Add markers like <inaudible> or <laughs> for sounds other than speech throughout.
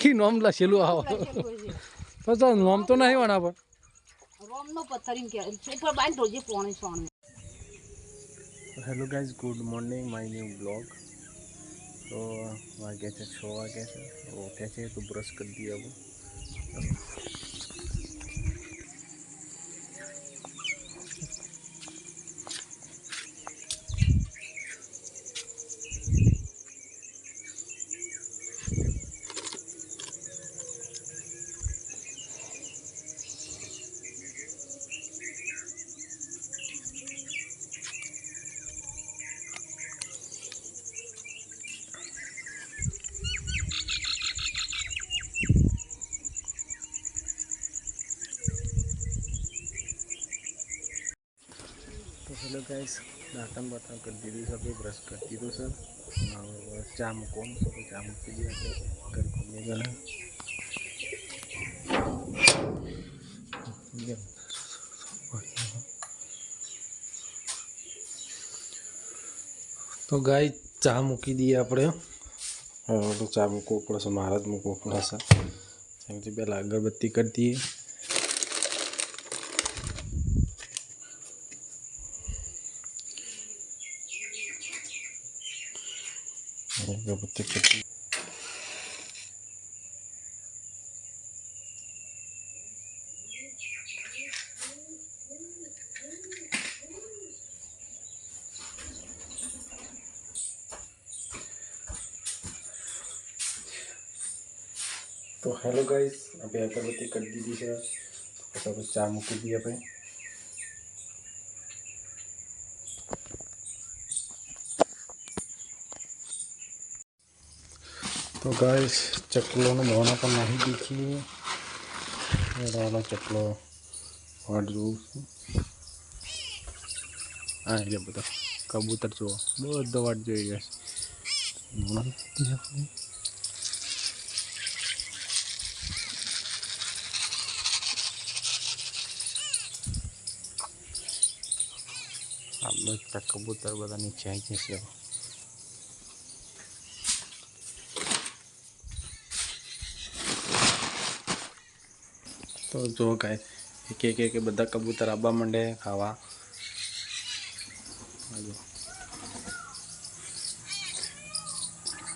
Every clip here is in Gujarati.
કી નોમ લખેલું આવો? પછી નોમ તો નહીં વણા પણ રોમનો પથ્થર એમ કે ઉપર બાંધ રોજે પોણી સોણ. Hello guys good morning my new blog. તો વાગ્યા છે છ વાગ્યા છે. ઉઠ્યા છે તો બ્રશ કરી દઈએ ગાઈઝ દાંતણ બાતણ કરી દીધું છે આપણે બ્રશ કરી દીધું છે ચા મૂકવાનું છે ચા મૂકી દઈએ આપણે ઘર ખોલી તો ગાય ચા મૂકી દઈએ આપણે તો ચા મૂકવો પડશે મારે જ મૂકવો પડશે એમથી પહેલાં અગરબત્તી કરી દઈએ અગરબત્તી કરી દઈએ તો હેલો ગાઈસ આપણે અગરબત્તી કરી દીધી છે તો પછી ચા મૂકી દઈએ તો ગાઈસ, ચકલોનો દાણા પણ નાખી દીધી છે રાનો ચકલો વાટ જોઉં છું. હા એટલે બધા કબૂતર જુઓ, બધો વાટ જોઈ ગયા છે. આ બધા કબૂતર બધા નીચે આવી જશે તો જો કાંઈ એક એક એક બધા કબૂતર આવવા માંડે ખાવા.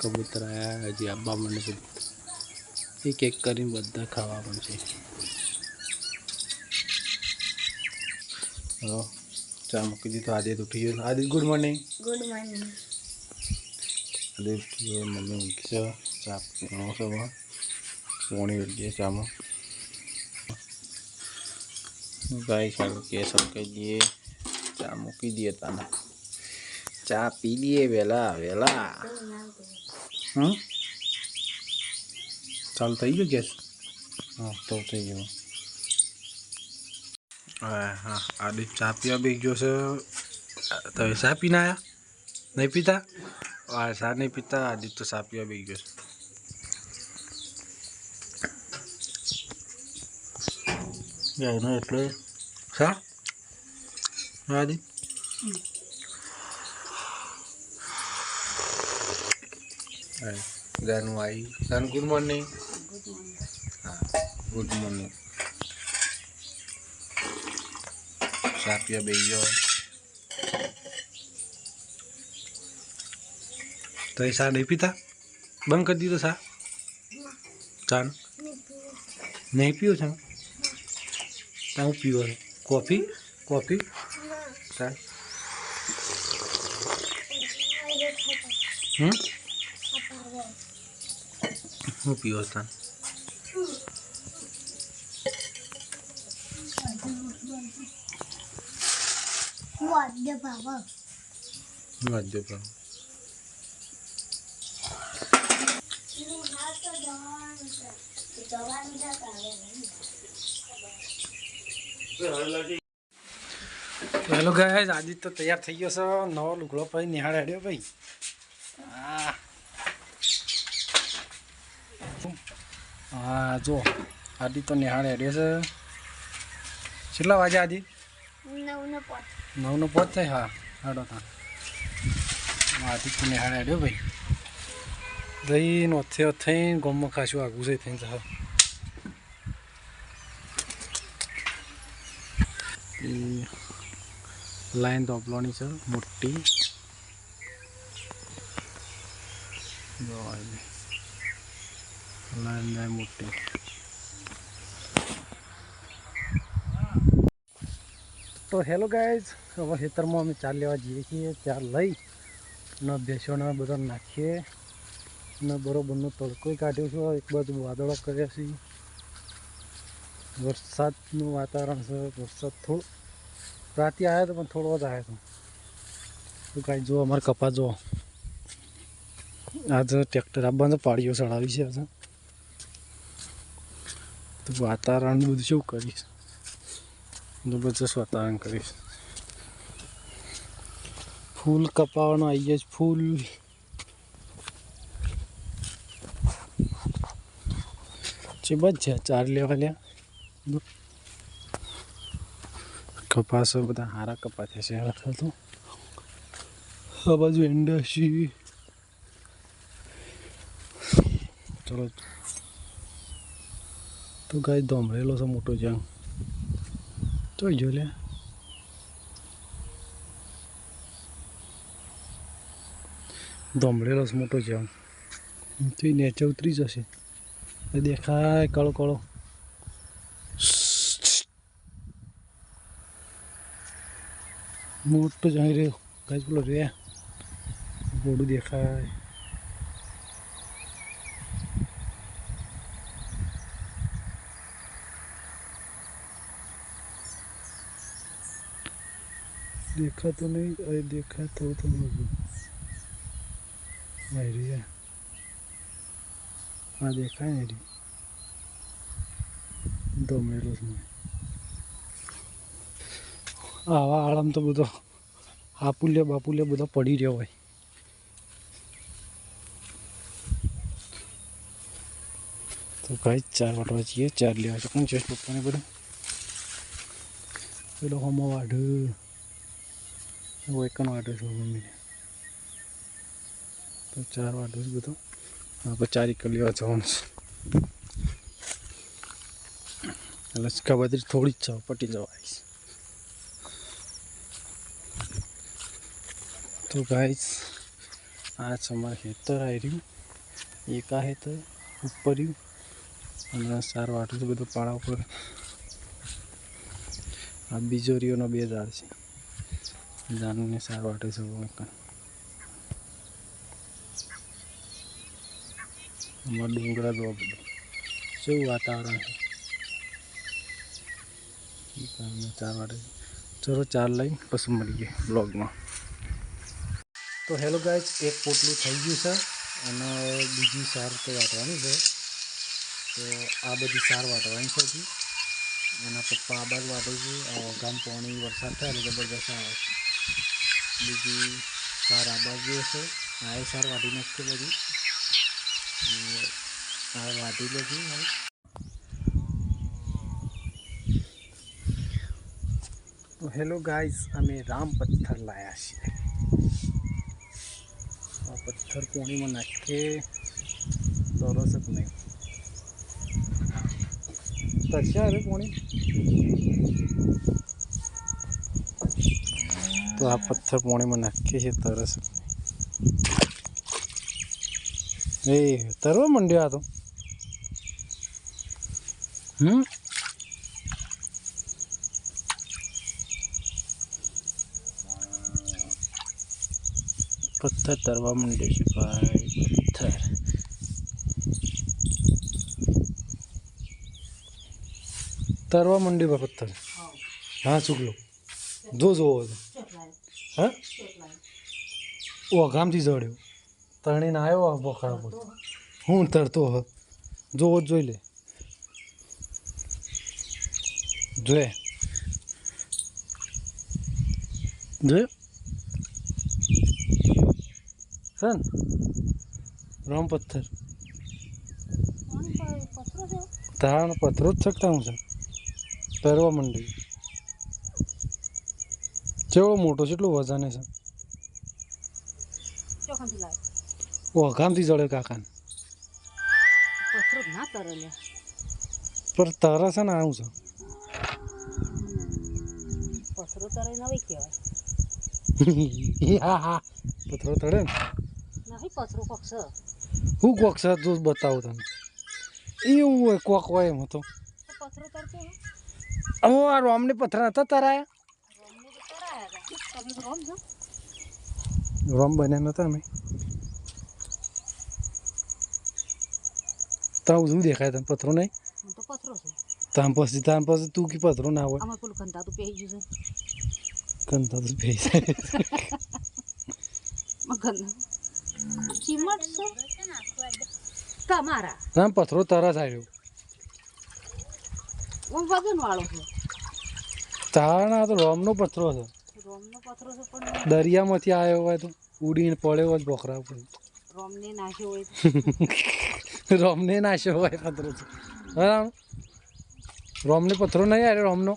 કબૂતર આવ્યા હજી આવવા માંડે છે. એક એક કરીને બધા ખાવા માંડશે હલો ચા મૂકી દીધો આદિત ઉઠી ગયો. Aadit good morning good morning Aadit ઉઠી ગયો મમ્મી મૂકી છે. ચા પીવાનો છે પોણી પોણી ઉઠીએ ચામાં ગાય ચાલો કેસ કહી દઈએ ચા મૂકી દઈએ તને. ચા પી લઈએ વહેલા વહેલા હમ? ચાલુ થઈ ગયો ગેસ? હા, તો થઈ ગયો. હા હા, આદિ ચા પીવા બી ગયો છે. તમે ચા પીને આવ્યા નહીં પીતા? ચા નહીં પીતા આદિત્ય તો ચા પીવા બી ગયો છે. ગાયનો એટલે સા આદિ ગાયનું આવી ગાયનું ગુડ મોર્નિંગ ગુડ મોર્નિંગ હા ગુડ મોર્નિંગ સાપિયા બે ગયો તો એ સા નહીં પીતા બંધ કરી દીધો સા ચાન નહીં પીવું છે હું પીવો કોફી કોફી ચા હમ હું પીવો તા વાદ્ય બાબા વાદ્ય પણ હેલો ગાય આદિત્ય તો તૈયાર થઈ ગયો છે નવો લુગડો ભાઈ નિહાળ હેડ્યો ભાઈ. આ. હા જો આદિત્ય તો નિહાળ હેડ્યો છે. કેટલા વાગે આદિ નવ નવનો પોચ થાય? હા હાડો તા આદિત્ય નિહાળ હેડ્યો ભાઈ. રહીને ઓથે થઈને ગમમાં ખાશું આગું છે થઈને જાવ લાઈન તોપલોની છે, મોટી. લાઈન જાય મોટી. તો હેલો ગાઈઝ, હવે ખેતરમાં અમે ચાર લેવા જઈએ છીએ. ચાર લઈ ને બેસોને બધા નાખીએ. ને બરોબરનો તડકો કાઢ્યો છે. એક બાજુ વાદળો કર્યા છે. વરસાદનું વાતાવરણ છે. વરસાદ થોડો રાતે આવ્યો તો પણ થોડો જ આવ્યો હતો તો કાંઈ જો અમારે કપા જો આજે ટ્રેક્ટર આવવાનું પાડીઓ ચડાવી છે આજે તો વાતાવરણ બધું શું કરીશ? જબરજસ્ત વાતાવરણ કરીશ. ફૂલ કપાવાનો આવીએ જ ફૂલ. બસ છે ચાર લેવા લ્યા. કપાસ બધા સારા કપા થશે રાખે તો આ બાજુ ઇન્ડસ્ટ્રી ચલો. તો ગાય ધોમરેલો છે મોટો જંગ જોઈ જો લે ધોમરેલો છે મોટો જંગ તો નીચે ઉતરી જશે દેખાય કળો કળો. મોટો જઈ રહ્યો. ગાય પેલો રે. બોડું દેખાય. દેખાતો નહીં, અરે દેખાતો તો નથી. આ રહી આ દેખાય ને રી. દમેલો છે. આવા આળમ તો બધો હાપુલ્ય બાપુલ્ય બધો પડી રહ્યો હોય. તો ભાઈ ચાર વાટવા છીએ, ચાર લેવા છે. કોણ છે? પપ્પાને બધું? પેલો હમો વાઢ. વૈકન વાઢો છે મમ્મીને. તો ચાર વાઢો છે બધો. આપણે ચાર એક લેવા જવાનું છે. એટલે ખબર થોડી જ છે, પટી જવા આવીશ તો ગાઈસ આ અમારે ખેતર આવી રહ્યું. એક આ ખેતર ઉપર રહ્યું. અને સારું આટલું છે બધું પાડા ઉપર આ બીજો રીઓનો બે ઝાડ છે. જાનને સારું વાટે છે અમારા ડુંગરા જોવા બધું. કેવું વાતાવરણ છે? ચાર વાટે ચલો ચાર લઈ પછી મળીએ બ્લોગમાં તો હેલો ગાઈઝ એક પોટલું થઈ ગયું છે અને બીજી સાર તો વાટવાની છે. તો આ બધી સાર વાટવાની છે હજી. એના પપ્પા આ બાજુ વાટે છે. આ ગામ પાણી વરસાદ થાય એટલે જબરદસ્ત આવે છે બીજી સાર આ બાજુ છે આ એ સાર વાટી નાખશે બધી. અને આ વાટી લે છે હવે. તો હેલો ગાઈઝ અમે રામ પથ્થર લાયા છીએ. આ પથ્થર પોણીમાં નાખીએ તરસ જ નહીં. તરશે અરે પાણી તો આ પથ્થર પોણીમાં નાખીએ છીએ તરસ એ, તરવા માંડ્યો આ તો. હમ? તરવા માંડ્યો છે ભાઈ. પથ્થર તરવા માંડ્યો ભાઈ પથ્થર હા ચૂકલો જો જોવો હા? ઓ, ગામથી જડ્યો. તણીને આવ્યો આ બોખરા પર. હું તરતો હ. જોવો જોઈ લે. જોયે. જોયો? સન રામ પથ્થર. છે તારાનો પથરો જ શકતા હું છે. પહેરવા માંડી. કેવડો મોટો છે એટલું વજન છે. ચોખાથી ચડે ઓ ગામથી જડે કાકાને. ના પણ તારા છે ને આવું છે. પથરો તરે નવી કહેવાય. <laughs> હા હા પથરો તળે ને. નહીં કોક છે? હું કોક છે જો બતાવું તને એવું હોય કોક હોય એમ તો તો પથરો તરતો હું. આ રોમને પથરા નતા તરાયા તો રોમ છો? રોમ બન્યા નતા અમે. તાવ શું દેખાય તને પથરો નહીં? તો પથરો છે. તામ પછી તામ પછી તું કે પથરો ના હોય? આમાં પેલું ગંધાતું પહેરી ગયું કંતા તો ભેજ છે <laughs> ચીમટ છે તમારા. તામ પથરો તરસ આવ્યો હું વજન વાળો છું. તારના તો રોમનો પથરો છે. રોમનો પથરો છે પણ દરિયામાંથી આવ્યો હોય તો ઉડીને પડ્યો હોય બોખરા ઉપર. રોમને નાશ્યો હોય <laughs> રોમને નાશ્યો હોય પથરો છે. બરાબર? રોમને પથરો નહીં આવ્યો રોમનો?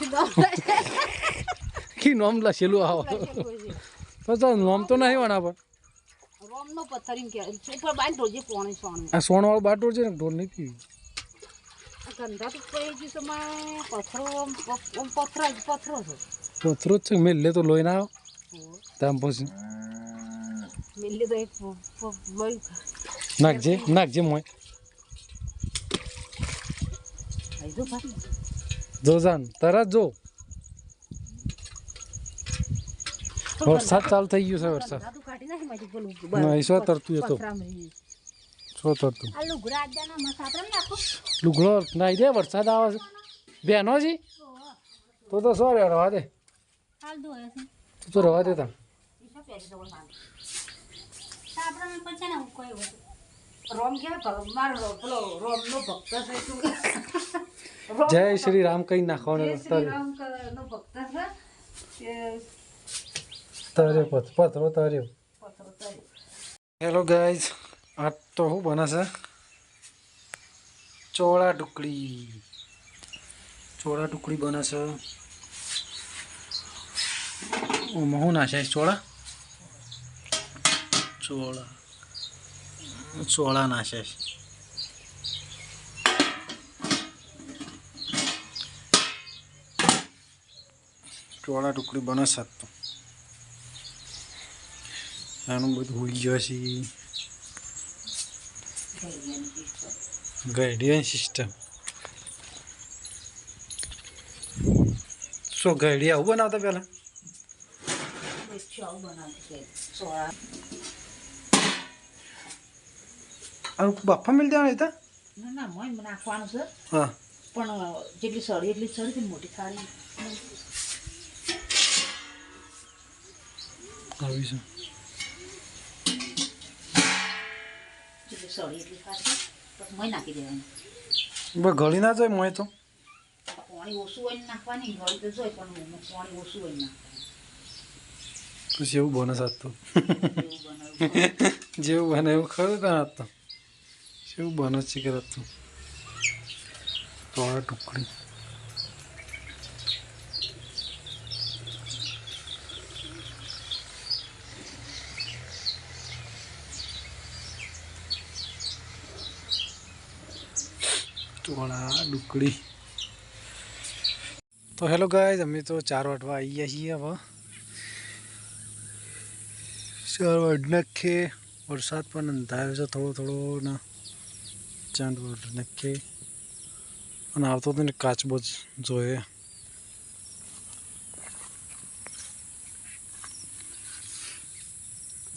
<laughs> કી નોમ લખેલું આવો? તો તો નોમ તો નહીં વણા પણ. રોમનો પથ્થર એમ કે ઉપર બાંધ રોજે પોણે સોણ. આ સોનવાળો બાટો છે ને ઢોર નહીં પીવી. ગંધા તો પહેરી ગયું છે માં પથ્થરો આમ પ- જ પથરો છે. પથરો જ છે મેં લે તો લોહી ના આવ. તામ પછી. મિલ્લી તો એક લોહી નાખજે નાખજે મોય જો જાન તરત જો. વરસાદ ચાલુ થઈ ગયો છે વરસાદ ના, એ શું તરતું હતું. શું તરતું લુગડા નાઈ દે વરસાદ આવે છે બેનો જી તો તો રે રવા દે તું તો રવા દે તા ઈ શું પહેરી જવું મારે? સાપડામાં પછી ને હું કોઈ હોય રોમ કેવા ભગ- મારો રો- પેલો રોમનો ભક્ત છે શું રોમ- જય શ્રી રામ કઈ નાખવાનો ભક્ત છે તર્યો પથ- પથરો તાર્યો હેલો ગાઈઝ આ તો શું બને છે? ચોળા ટુકડી ચોળા ટુકડી બને છે. ઓમાં શું નાશે ચોળા? ચોળા. ચોળા નાશે ચોળા ટુકડી બને છે તો. આનું બધું હોઈ ગયો છે ગાઈડિયન સિસ્ટમ. શું ગાઈડિયા આવું બનાવતા પહેલાં? બાફા મિલ દેવાના હતા ના ના મોય નાખવાનું છે. હા. પણ જેટલી સળી એટલી સળી મોટી થાળી. આવી છે. જેટલી સળી એટલી થાળી પછી મોય નાખી દેવાની. ગળી ના જાય મોય તો. પાણી ઓછું હોય નાખવાની ગળી તો જોઈ પણ પાણી ઓછું હોય નાખવાનું. પછી એવું બને સાત તો. એવું બનાવ્યું જેવું બને એવું ખરું કાં આપતો તો. જેવું બને છે કે આપતો તો. ટુકડી. ચોળા ડુકડી તો હેલો ગાય અમે તો ચાર વાટવા આવી ગયા છીએ હવે. ચાર વાટ નાખે વરસાદ પણ અંધાયો છે, થોડો થોડો ને ચાંદ વાટ નાખે અને આવતો તો ને કાચબો જ જોઈએ.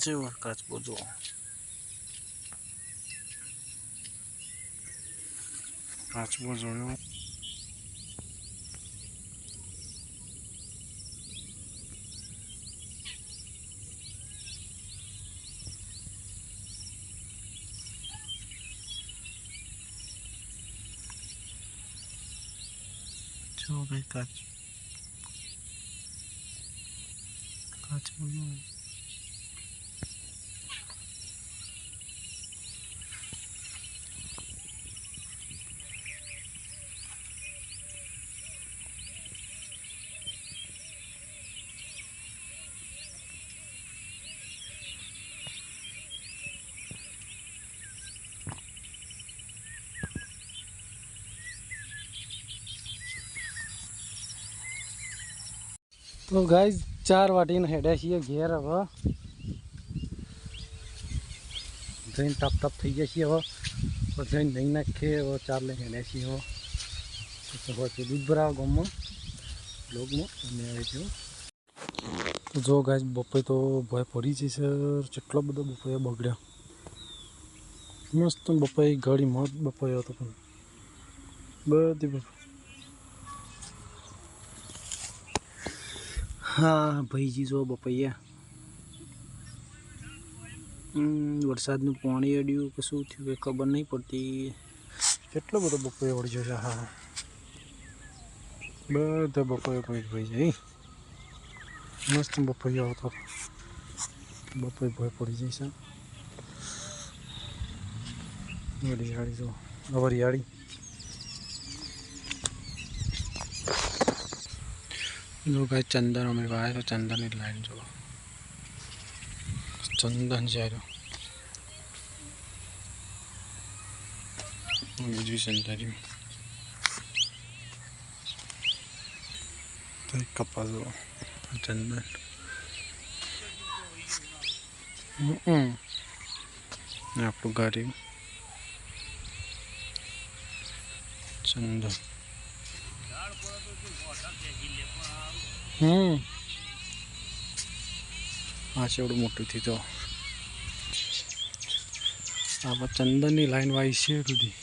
જેવો કાચબો જો કાચબો જોયો જો ભાઈ કાચ કાચબો જોયો તો ગાઈઝ ચાર વાટીને હેડ્યા છીએ ઘેર હવે. જઈને ટપ ટપ થઈ ગયા છીએ હવે. જઈને નહીં નાખીએ, હવે ચાર લઈને હેડ્યા છીએ હવે. તો હવે તે દૂધ ભરાવા ગામમાં, બ્લોગમાં, અને ગયો તો જો ગાય બપોરે તો ભય પડી સર. કેટલો બધો બપોરે બગડ્યો. મસ્ત બપોરે ઘડી મત બપોરે હતો પણ. બધી હા, ભાઈજી જો બપૈયા. વરસાદનું પાણી અડ્યું કે શું થયું કે ખબર નહીં પડતી. કેટલો બધો બપોરે વળ્યો છે હા. બધા બપોરે ભાઈ ભાઈ જાય મસ્ત બપોરે આવતો બપોરે ભય પડી જાય છે વરિયાળી જો, વરિયાળી. જો કાંઈ ચંદન અમે વાય તો ચંદનની લાઈન જો ચંદન છે બીજું ચંદન તો એક કપા જો ચંદન આપણું ગાડી ચંદન હમ. આ છે મોટું થયું તો. આ ચંદનની લાઈન વાઈ છે સુધી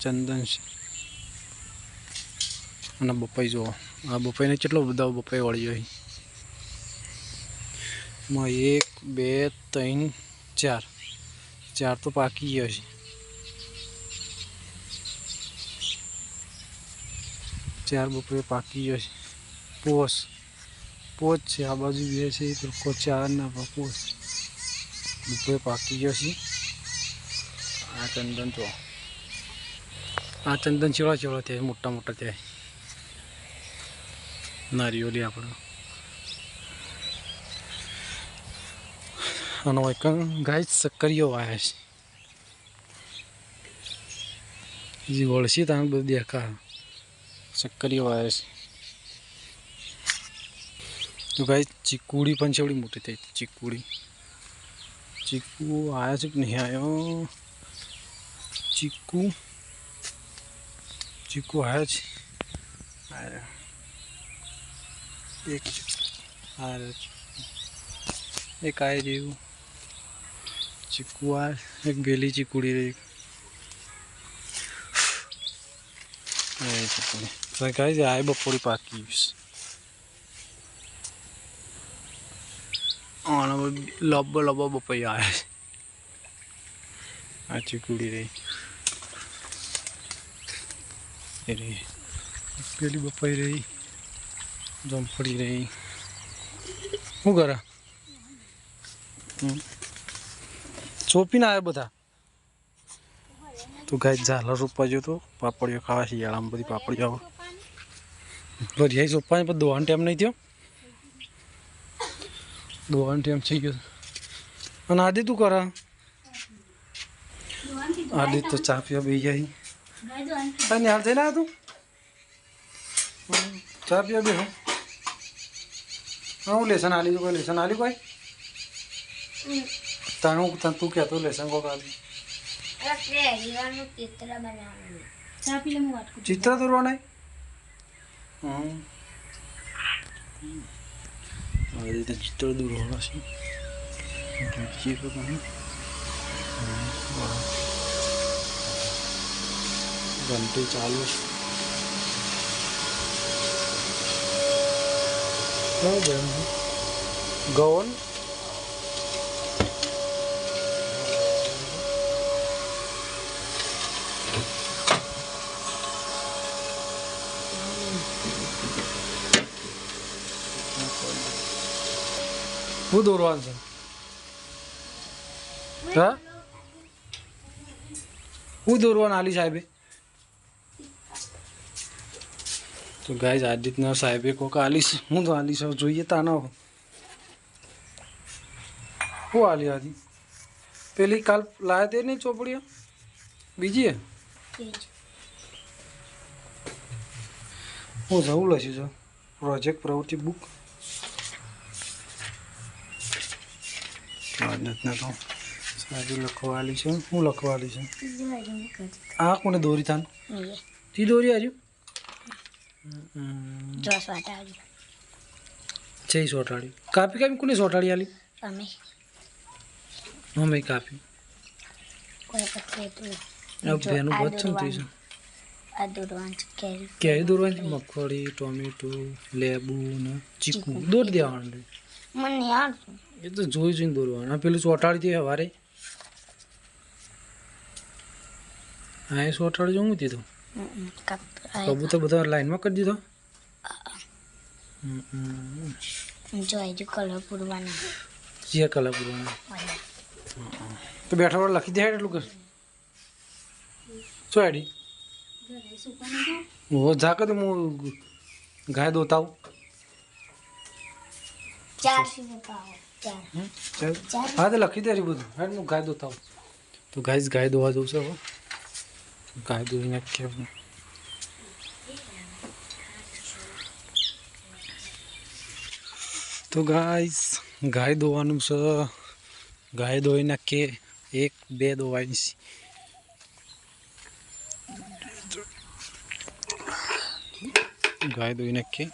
ચંદન છે. અને બપાઈ જુઓ. આ બપાઈને કેટલો બધા બપાઈ વળ્યો જાય માં એક, બે, ત્રણ, ચાર. ચાર તો પાકી ગયા છે ચાર બપોરે પાકી ગયો છે પોસ. પોચ છે આ બાજુ બે છે એ લોકો ચાર ના પોસ. બપોરે પાકી ગયો છે. આ ચંદન તો આ ચંદન ચેવડા ચેવડા થાય મોટા મોટા થાય. નારિયોલી આપણો અને વૈકંગ ગાય સક્કરીઓ વાયા છે. જે વળસી તમે બધું દેખા સક્કરીઓ વાયા છે. તો ગાય ચીકુડી પણ છે, એવડી મોટી થઈ. ચીકુડી. ચીકુ આવ્યા છે કે નહીં આવ્યો ચીકુ. ચીકુ આવ્યા છે. એક એક આવી રહ્યું. ચીકુ આ એક બેલી ચીકુડી રહી. ચીકુડી ગાય આ બપોરી પાકી આનો લબ્બો લબ્બો બપોઈ આવે છે. આ ચીકુડી રહી. એ રહી. પેલી બપાઈ રહી. જમફળી રહી. શું કરે? ચોપીને આવ્યા બધા? તું ગાય ઝાલર રોપવા તો પાપડીઓ ખાવા શિયાળામાં બધી પાપડીઓ આવે. ભરિયાઈ સોપાની પણ દોવાનો ટાઈમ નહીં થયો? દોવાનો ટાઈમ થઈ ગયો. અને આદિ તું કરે? આદિ તો ચા પીવા બે જાય દોવાનું તાર થઈને તું? ચા પીવા બે હા, હું લેસન આલી કોઈ, લેસન આલી કોઈ? તાણ હું તને તું કહેતો લેસન કોક આલી. ચિત્ર દોરવાના હમ. આવી રીતે ચિત્ર દોરવાના છે. જોઈએ તો તમે. ઘંટી ચાલુ છે. કયો બેન ગૌન હું દોરવાનું છે? હા? હું દોરવાનું આલી સાહેબે? તો ગાય આદિત્યના સાહેબે કોક આલીશ. હું તો આલીશ. જોઈએ તાનો હું. આલી આદી પેલી કાલ લાયા તે નહીં ચોપડીઓ? બીજી હે હું જવું લઈશું જો. પ્રોજેક્ટ પ્રવૃત્તિ બુક. રીતના તો સાજુ લખવાલી છે. હું લખવાલી છે. આ કોને દોરી થાન? તી દોરી આજુ જો છે સોટાડી. કાપી કાપી કોને સોટાડી આલી? અમે. અમે કાપી. કોઈ તું આ બેનું છે. આ દોરવાનું કેરી. દોરવાની છે? મગફળી ટોમેટો લેબુ ને ચીકુ. દોર દેવાનું. મને યાર એ તો જોઈ જોઈને દોરવાનું આ પેલું ચોટાડી દે વારે હા એ ચોટાડી જોઉં દીધું કબૂતર બધા લાઈનમાં કરી દીધો? હમ, હમ. જો કલર પૂરવાનો. જે કલર પૂરવાનો. તો બેઠા વાળા લખી દે એટલું કે. શું આડી ઓ કર હું ગાય દોતા આવું ચાર સુધી પાવો ચાર હમ? ચાલ ચાર હા તો લખી દે બધું. હેડ હું ગાય દોતા આવું તો ગાય ગાય દોવા જવું છે ગાય દોઈ નાખીએ આપણે. તો ગાઈસ ગાય દોવાનું છે. ગાય દોઈ નાખીએ. એક બે દોવાની છે. ગાય દોઈ નાખીએ.